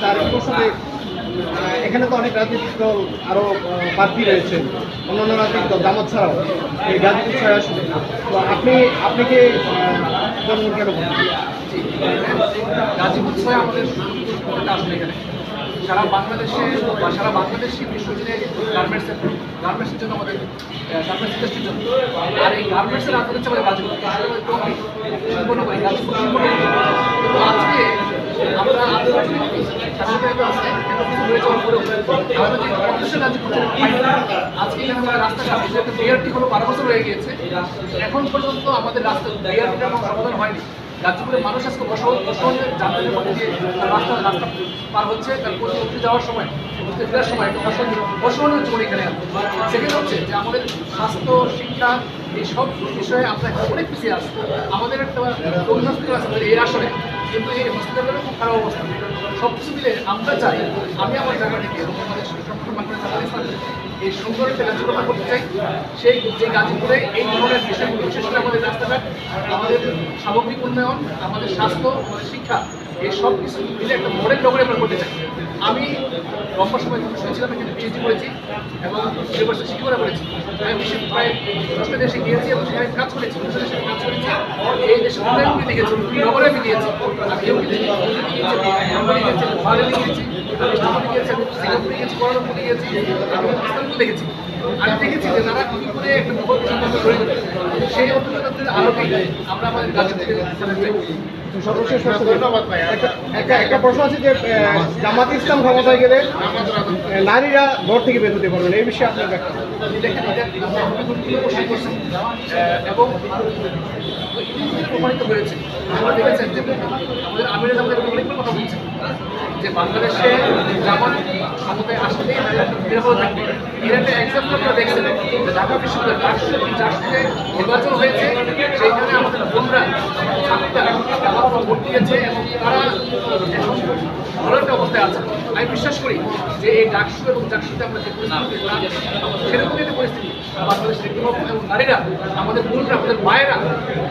তার প্রসঙ্গে এখানে তো অনেক রাজনৈতিক দল আরও আহ, প্রার্থী রয়েছেন অন্যান্য রাজনৈতিক দল জামাত ছাড়াও। এই গাজীপুর ছয় আসনে। তো আপনি আপনি কি আহ, জনগণ কেন গাজীপুর ছয় আমাদের আসলে এখানে। সারা বাংলাদেশে বা সারা বাংলাদেশি বিশ্বজুড়ে গার্মেন্টসের গার্মেন্টসের জন্য আমাদের জন্য। আর এই গার্মেন্টসের রাজনীতি হচ্ছে আমাদের কাজ করতে সম্পূর্ণ করি আজকে আমরা আন্তর্জাতিক আছে গাজীপুর। আজকে এখানে পর্যন্ত আমাদের রাস্তা হয়নি গাজীপুরের মানুষ আজকে বসবাস মধ্যে রাস্তা রাস্তা পার হচ্ছে তার উঠে যাওয়ার সময় উঠতে ফেরার সময় একটা বসবাসের জীবন এখানে সেকেন্ড হচ্ছে যে আমাদের স্বাস্থ্য শিক্ষা এই সব বিষয়ে আমরা অনেক পিছিয়ে আছি আমাদের একটা আছে এই আসনে কিন্তু এই হসপিটালের খুব খারাপ অবস্থা। সব কিছু মিলে আমরা চাই, আমি আমার জায়গা থেকে আমাদের ইসলামী এই সুন্দর একটা কার্যক্রম করতে চাই। সেই যে গাজীপুরে এই ধরনের বিষয়গুলো, বিশেষ করে আমাদের রাস্তাঘাট, আমাদের সামগ্রিক উন্নয়ন, আমাদের স্বাস্থ্য, আমাদের শিক্ষা, এই সব কিছু মিলে একটা মডেল নগরে আমরা করতে চাই। আমি লম্বা সময় শুনেছিলাম এখানে পিএইচডি করেছি এবং ইউনিভার্সিটি শিক্ষকতা করেছি। আমি বিশ্বের প্রায় দশটা দেশে গিয়েছি এবং সেখানে কাজ করেছি। দেশে এই দেশে উন্নয়নগুলি দেখেছি নগরে আমি গিয়েছি আমি ইউকে গিয়েছি জার্মানি গিয়েছি বার্লিনে আমি ইস্তাম্বুলে গিয়েছি আমি সিঙ্গাপুরে গিয়েছি আমি ইস্তাম্বুল দেখেছি আমি দেখেছি যে তারা কী করে একটা সেই আমরা আমাদের সর্বশেষ একটা প্রশ্ন আছে যে জামাত ইসলাম ক্ষমতায় গেলে নারীরা ঘর থেকে বের হতে পারবেন এই বিষয়ে আপনার ব্যাখ্যা। এবং প্রমাণিত হয়েছে আমরা দেখেছেন যে আমাদের আমিরের কথা যে বাংলাদেশে জামাত ক্ষমতায় আসলেই নিরাপদ থাকবে? একটা এক্সাম্পল আপনারা দেখছেন। যে ঢাকা বিশ্ববিদ্যালয় চারশো নির্বাচন হয়েছে। সেইখানে আমাদের বোনরা ছাত্ররা জামাত ভোট দিয়েছে এবং তারা ভালো একটা অবস্থায় আছে। আমি বিশ্বাস করি যে এই ডাকসু এবং চাকসুতে আমরা যে পরিস্থিতি সেরকমই একটা পরিস্থিতি। বাংলাদেশের যুবক এবং নারীরা, আমাদের বোনরা, আমাদের মায়েরা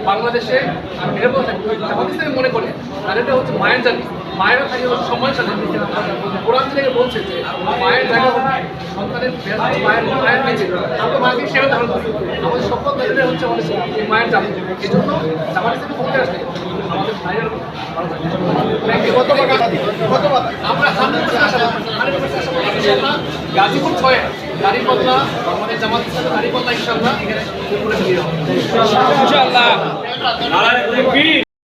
বাংলাদেশে আর নিরাপদ থাকবে। থেকে মনে করে নারীরা হচ্ছে মায়ের জাতি। মায়েরা থাকে হচ্ছে সম্মানশালী কোরআন থেকে বলছে যে মায়ের জায়গা সন্তানের মায়ের মায়ের নিচে আমরা মাকে সেবা ধারণ করি আমাদের সকল নারীরা হচ্ছে আমাদের এই মায়ের জাতি এই জন্য জামানের থেকে বলতে আসলে আমাদের টাকা আমরা হান্ড্রেড পার্সেন্ট গাজীপুর ছয়ে গাড়িপাল্লা আমাদের জামাত ইসলামের গাড়িপাল্লা ইনশাআল্লাহ এখানে করে দিয়ে হবে। ইনশাআল্লাহ।